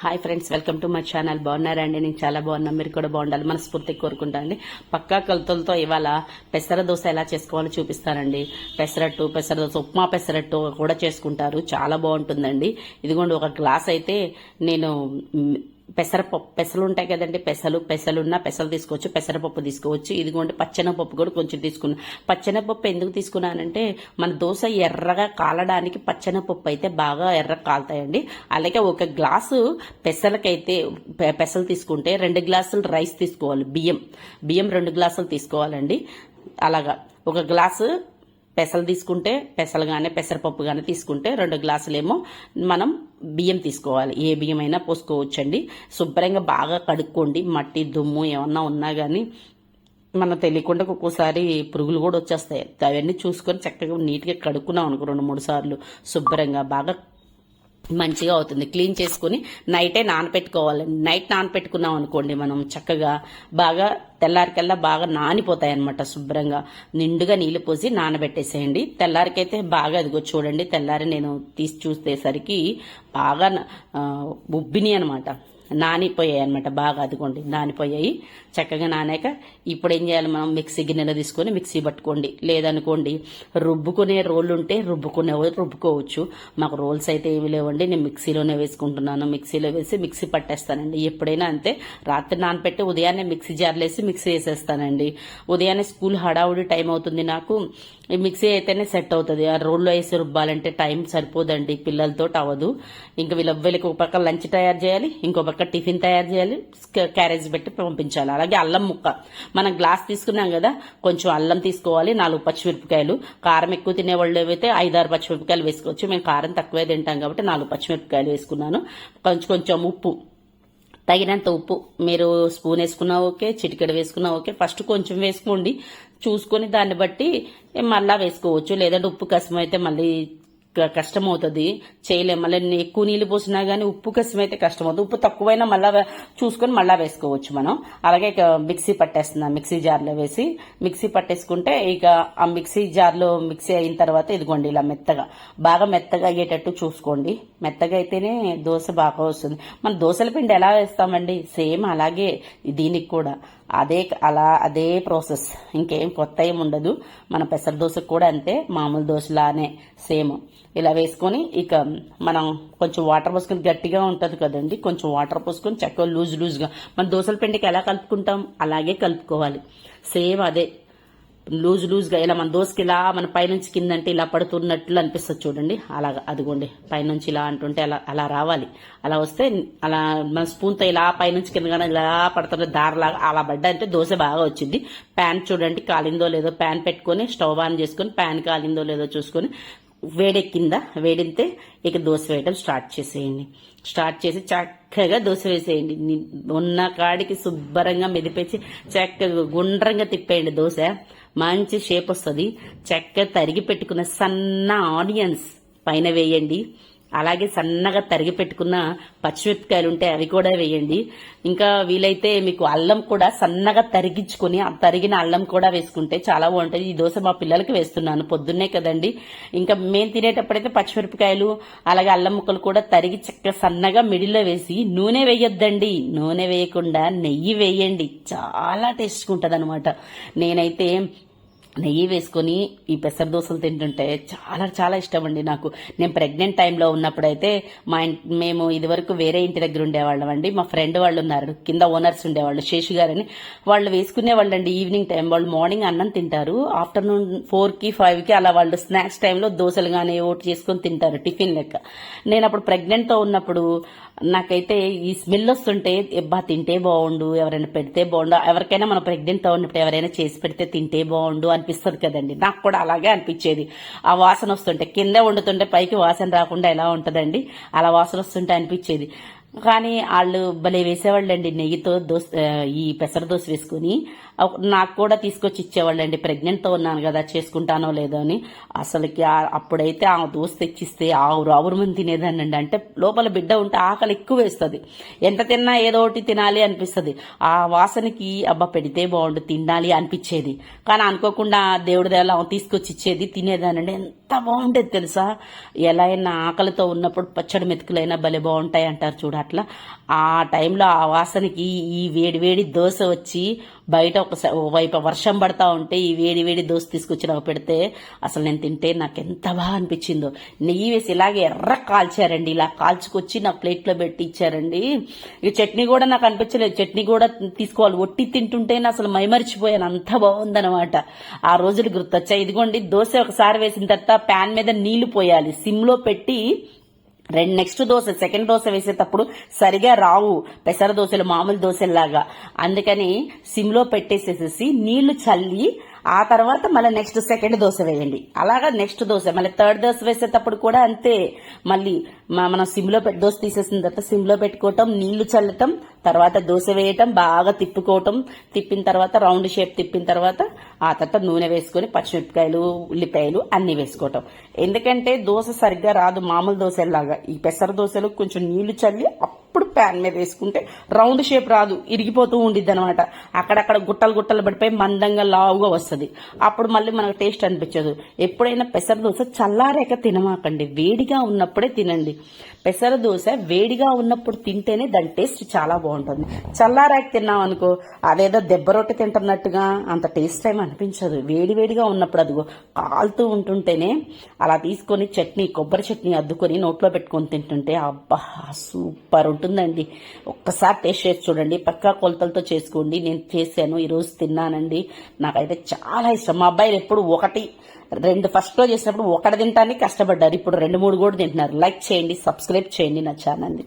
Hi friends welcome to my channel. బాగున్నారా అండి? నేను చాలా బాగున్నాను మీరు కూడా బాగుండాలి. మనస్ఫూర్తిగా కోరుకుంటానండి. పక్కా కొలతలతో ఇవాళ పెసర దోశ ఎలా చేసుకోవాలో చూపిస్తానండి. పెసరట్టు పెసర దోశ ఉప్మా పెసరట్టు కూడా చేసుకుంటారు. చాలా బాగుంటుందండి. ఇదిగోండి ఒక గ్లాస్ అయితే నేను పెసరపప్పు పెసలు ఉంటాయి కదండి. పెసలు పెసలున్న పెసలు తీసుకోవచ్చు పెసరపప్పు తీసుకోవచ్చు. ఇదిగోండి పచ్చెనపప్పు కూడా కొంచెం తీసుకున్నాను పచ్చెనపప్పు ఎందుకు తీసుకున్నానంటే మన దోశ ఎర్రగా కాలడానికి పచ్చెనపప్పు అయితే బాగా ఎర్ర కాలుతాయండి. అలాగే ఒక గ్లాసు పెసలకైతే పె- పెసలు తీసుకుంటే రెండు గ్లాసులు రైస్ తీసుకోవాలి బియ్యం. బియ్యం రెండు గ్లాసులు తీసుకోవాలండి. అలాగా. ఒక గ్లాసు పెసలు తీసుకుంటే పెసలు కానీ పెసరపప్పు కానీ తీసుకుంటే రెండు గ్లాసులేమో మనం బియ్యం తీసుకోవాలి. ఏ బియ్యం అయినా పోసుకోవచ్చండి. శుభ్రంగా బాగా కడుక్కోండి. మట్టి దుమ్ము ఏమన్నా ఉన్నా కానీ మనం తెలియకుండా ఒక్కోసారి పురుగులు కూడా వచ్చేస్తాయి. అవన్నీ చూసుకొని చక్కగా నీట్గా కడుక్కున్నాం అనుకో రెండు మూడు సార్లు శుభ్రంగా బాగా మంచిగా అవుతుంది. క్లీన్ చేసుకుని నైటే నానపెట్టుకోవాలండి నైట్ నానపెట్టుకున్నాం అనుకోండి మనం చక్కగా బాగా తెల్లారికల్లా బాగా నానిపోతాయి అనమాట శుభ్రంగా. నిండుగా నీళ్ళు పోసి నానబెట్టేసేయండి. తెల్లారికైతే బాగా అదిగో చూడండి. తెల్లారి నేను తీసి చూసేసరికి బాగా ఉబ్బిని అనమాట నానిపోయాయి అనమాట బాగా అదిగోండి నానిపోయాయి. చక్కగా నానాక ఇప్పుడు ఏం చేయాలి మనం? మిక్సీ గిన్నెలో తీసుకొని మిక్సీ పట్టుకోండి. లేదనుకోండి రుబ్బుకునే రోళ్ళు ఉంటే రుబ్బుకునే రుబ్బుకోవచ్చు. మాకు రోల్స్ అయితే ఏమి లేవండి. నేను మిక్సీలోనే వేసుకుంటున్నాను. మిక్సీలో వేసి మిక్సీ పట్టేస్తానండి. ఎప్పుడైనా అంతే. రాత్రి నానపెట్టి ఉదయాన్నే మిక్సీ జార్లేసి మిక్సీ వేసేస్తానండి. ఉదయాన్నే స్కూల్ హడావుడి టైం అవుతుంది నాకు. ఈ మిక్సీ అయితేనే సెట్ అవుతుంది. ఆ రోల్లో వేసి రుబ్బాలంటే టైం సరిపోదండి. పిల్లలతో అవ్వదు. ఇంకా వీళ్ళ వీళ్ళకి ఒక పక్క లంచ్ తయారు చేయాలి ఇంకో పక్క టిఫిన్ తయారు చేయాలి క్యారేజ్ పెట్టి పంపించాలి. అలాగే అల్లం ముక్క. మనం గ్లాస్ తీసుకున్నాం కదా కొంచెం అల్లం తీసుకోవాలి నాలుగు పచ్చిమిరపకాయలు. కారం ఎక్కువ తినేవాళ్ళు ఏవైతే ఐదారు పచ్చిమిరపకాయలు వేసుకోవచ్చు మేము కారం తక్కువే తింటాం కాబట్టి నాలుగు పచ్చిమిరపకాయలు వేసుకున్నాను. కొంచెం కొంచెం ఉప్పు. తగినంత ఉప్పు. మీరు స్పూన్ వేసుకున్నా ఓకే చిటికెడు వేసుకున్నా ఓకే. ఫస్ట్ కొంచెం వేసుకోండి. చూసుకొని దాన్ని బట్టి మళ్ళా వేసుకోవచ్చు. లేదంటే ఉప్పు కసం అయితే మళ్ళీ కష్టమవుతుంది. కష్టం అవుతుంది మళ్ళీ ఎక్కువ నీళ్ళు పోసినా కానీ ఉప్పు కష్టం అయితే కష్టం అవుతుంది ఉప్పు తక్కువైనా మళ్ళా చూసుకొని మళ్ళా వేసుకోవచ్చు మనం. అలాగే ఇక మిక్సీ పట్టేస్తున్నాం మిక్సీ జార్లో వేసి. మిక్సీ పట్టేసుకుంటే ఇక ఆ మిక్సీ జార్లో మిక్సీ అయిన తర్వాత ఇదిగోండి ఇలా మెత్తగా బాగా మెత్తగా అయ్యేటట్టు చూసుకోండి. మెత్తగా అయితేనే దోశ బాగా వస్తుంది. మన దోశల పిండి ఎలా వేస్తామండి? సేమ్ అలాగే దీనికి కూడా. అదే అలా అదే ప్రాసెస్ ఇంకేం కొత్త ఏం ఉండదు. మన పెసర దోశకు కూడా అంతే మామూలు దోశలానే సేమ్. ఇలా వేసుకొని ఇక మనం కొంచెం వాటర్ పోసుకొని గట్టిగా ఉంటుంది కదండి కొంచెం వాటర్ పోసుకొని చక్కగా లూజ్ లూజ్గా. మన దోశల పిండికి ఎలా కలుపుకుంటాం? అలాగే కలుపుకోవాలి. సేమ్ అదే. లూజ్ లూజ్గా ఇలా మన దోశకి ఇలా మన పైనుంచి కిందంటే ఇలా పడుతున్నట్లు అనిపిస్తుంది చూడండి. అలాగా అదిగోండి పైనుంచి ఇలా అంటుంటే అలా అలా రావాలి. అలా వస్తే అలా మన స్పూన్తో ఇలా పైనుంచి కిందగా ఇలా పడుతున్న దారిలాగా అలా పడ్డా అంటే దోశ బాగా వచ్చింది. ప్యాన్ చూడండి కాలిందో లేదో ప్యాన్ పెట్టుకొని స్టవ్ ఆన్ చేసుకొని ప్యాన్ కాలిందో లేదో చూసుకొని వేడెక్కిందా వేడితే ఇక దోశ వేయడం స్టార్ట్ చేసేయండి. స్టార్ట్ చేసి చక్కగా దోశ వేసేయండి. ఉన్న కాడికి శుభ్రంగా మెదిపేసి చక్కగా గుండ్రంగా తిప్పేయండి దోశ. మంచి షేప్ వస్తుంది. చక్కగా తరిగి పెట్టుకున్న సన్న ఆనియన్స్ పైన వేయండి. అలాగే సన్నగా తరిగి పెట్టుకున్న పచ్చిమిరపకాయలు ఉంటే అవి కూడా వేయండి. ఇంకా వీలైతే మీకు అల్లం కూడా సన్నగా తరిగించుకొని ఆ తరిగిన అల్లం కూడా వేసుకుంటే చాలా బాగుంటుంది. ఈ దోశ మా పిల్లలకి వేస్తున్నాను. పొద్దున్నే కదండి. ఇంకా మేము తినేటప్పుడైతే పచ్చిమిరపకాయలు అలాగే అల్లం ముక్కలు కూడా తరిగి చక్కగా సన్నగా మిడిల్లో వేసి నూనె వేయొద్దండి. నూనె వేయకుండా నెయ్యి వేయండి. చాలా టేస్ట్గా ఉంటుంది అనమాట నేనైతే నెయ్యి వేసుకొని ఈ పెసర దోశలు తింటుంటే చాలా చాలా ఇష్టం అండి నాకు. నేను ప్రెగ్నెంట్ టైంలో ఉన్నప్పుడైతే మా ఇంటి మేము ఇదివరకు వేరే ఇంటి దగ్గర ఉండేవాళ్ళం అండి. మా ఫ్రెండ్ వాళ్ళు ఉన్నారు కింద ఓనర్స్ ఉండేవాళ్ళు శేషు గారని. వాళ్ళు వేసుకునేవాళ్ళు అండి ఈవినింగ్ టైం వాళ్ళు మార్నింగ్ అన్నం తింటారు ఆఫ్టర్నూన్ ఫోర్కి ఫైవ్కి అలా వాళ్ళు స్నాక్స్ టైంలో దోశలు కానీ ఓటు చేసుకొని తింటారు టిఫిన్ లెక్క. నేను అప్పుడు ప్రెగ్నెంట్తో ఉన్నప్పుడు నాకైతే ఈ స్మెల్ వస్తుంటే ఎబ్బా తింటే బాగుండు ఎవరైనా పెడితే బాగుండు ఎవరికైనా మనం ప్రెగ్నెంట్తో ఉన్నప్పుడు ఎవరైనా చేసి పెడితే తింటే బాగుండు అని అనిపిస్తుంది కదండి. నాకు కూడా అలాగే అనిపించేది. ఆ వాసన వస్తుంటే కింద వండుతుంటే పైకి వాసన రాకుండా ఎలా ఉంటదండి? అలా వాసన వస్తుంటే అనిపించేది. కానీ వాళ్ళు భలే వేసేవాళ్ళండి నెయ్యితో దోశ ఈ పెసర దోశ వేసుకుని. నాకు కూడా తీసుకొచ్చి ఇచ్చేవాళ్ళండి. ప్రెగ్నెంట్తో ఉన్నాను కదా చేసుకుంటానో లేదో అని. అసలుకి అప్పుడైతే ఆ దోశ తెచ్చిస్తే ఆవురు ఆవురు మంది తినేదానండి అంటే లోపల బిడ్డ ఉంటే ఆకలి ఎక్కువ వేస్తుంది. ఎంత తిన్నా ఏదో ఒకటి తినాలి అనిపిస్తుంది. ఆ వాసనకి అబ్బా పెడితే బాగుండు తినాలి అనిపించేది. కానీ అనుకోకుండా దేవుడి దేవాల తీసుకొచ్చి ఇచ్చేది తినేదానండి ఎంత బాగుండేది తెలుసా? ఎలా అయినా ఆకలితో ఉన్నప్పుడు పచ్చడి మెతుకులైనా భలే బాగుంటాయి అంటారు చూడ అట్లా. ఆ టైంలో ఆ వాసనకి ఈ వేడి వేడి దోశ వచ్చి బయట ఒక వైపు వర్షం పడతా ఉంటే ఈ వేడి వేడి దోశ తీసుకొచ్చిన పెడితే అసలు నేను తింటే నాకు ఎంత బాగా అనిపించిందో. నెయ్యి వేసి ఇలాగే ఎర్ర కాల్చారండి. ఇలా కాల్చుకొచ్చి నా ప్లేట్లో పెట్టి ఇచ్చారండి. ఇక చట్నీ కూడా నాకు అనిపించలేదు. చట్నీ కూడా తీసుకోవాలి. ఒట్టి తింటుంటేనే అసలు మైమరిచిపోయాను. అంత బాగుందనమాట ఆ రోజులు గుర్తొచ్చాయి. ఇదిగోండి దోశ ఒకసారి వేసిన తర్వాత ప్యాన్ మీద నీళ్ళు పోయాలి. సిమ్లో పెట్టి రెండు నెక్స్ట్ దోశ సెకండ్ దోశ వేసేటప్పుడు సరిగా రావు. పెసర దోశలు మామూలు దోశల్లాగా. అందుకని సిమ్లో పెట్టేసేసేసి నీళ్ళు చల్లి ఆ తర్వాత మళ్ళీ నెక్స్ట్ సెకండ్ దోశ వేయండి. అలాగా నెక్స్ట్ దోశ మళ్ళీ థర్డ్ దోశ వేసేటప్పుడు కూడా అంతే. మళ్ళీ మనం సిమ్లో పెట్టి దోశ తీసేసిన తర్వాత సిమ్లో పెట్టుకోవటం నీళ్ళు చల్లటం తర్వాత దోశ వేయటం బాగా తిప్పుకోవటం తిప్పిన తర్వాత రౌండ్ షేప్ తిప్పిన తర్వాత ఆ తర్వాత నూనె వేసుకొని పచ్చిమిరపకాయలు ఉల్లిపాయలు అన్ని వేసుకోవటం. ఎందుకంటే దోశ సరిగ్గా రాదు మామూలు దోశలాగా ఈ పెసర దోశలు కొంచెం నీళ్ళు చల్లి అప్పుడు ప్యాన్ మీద వేసుకుంటే రౌండ్ షేప్ రాదు ఇరిగిపోతూ ఉండిద్ది అనమాట అక్కడక్కడ గుట్టలు గుట్టలు పడిపోయి మందంగా లావుగా వస్తుంది. అప్పుడు మళ్ళీ మనకు టేస్ట్ అనిపించదు. ఎప్పుడైనా పెసర దోశ చల్లారాక తినమాకండి. వేడిగా ఉన్నప్పుడే తినండి. పెసర దోశ వేడిగా ఉన్నప్పుడు తింటేనే దాని టేస్ట్ చాలా బాగుంటుంది. చల్లారాక తిన్నాం అనుకో అదేదో దెబ్బ రొట్టె తింటున్నట్టుగా అంత టేస్ట్ ఏమి అనిపించదు. వేడి వేడిగా ఉన్నప్పుడు అదిగో కాలుతూ ఉంటుంటేనే అలా తీసుకొని చట్నీ కొబ్బరి చట్నీ అద్దుకొని నోట్లో పెట్టుకొని తింటుంటే అబ్బా సూపర్ ఉంటుంది ఉంటుందండి. ఒక్కసారి టేస్ట్ చేసి చూడండి. పక్కా కొలతలతో చేసుకోండి. నేను చేశాను ఈరోజు తిన్నానండి. నాకైతే చాలా ఇష్టం. మా అబ్బాయిలు ఎప్పుడు ఒకటి రెండు ఫస్ట్లో చేసినప్పుడు ఒకటి తింటానికి కష్టపడ్డారు. ఇప్పుడు రెండు మూడు కూడా తింటున్నారు. లైక్ చేయండి సబ్స్క్రైబ్ చేయండి నా ఛానల్ని.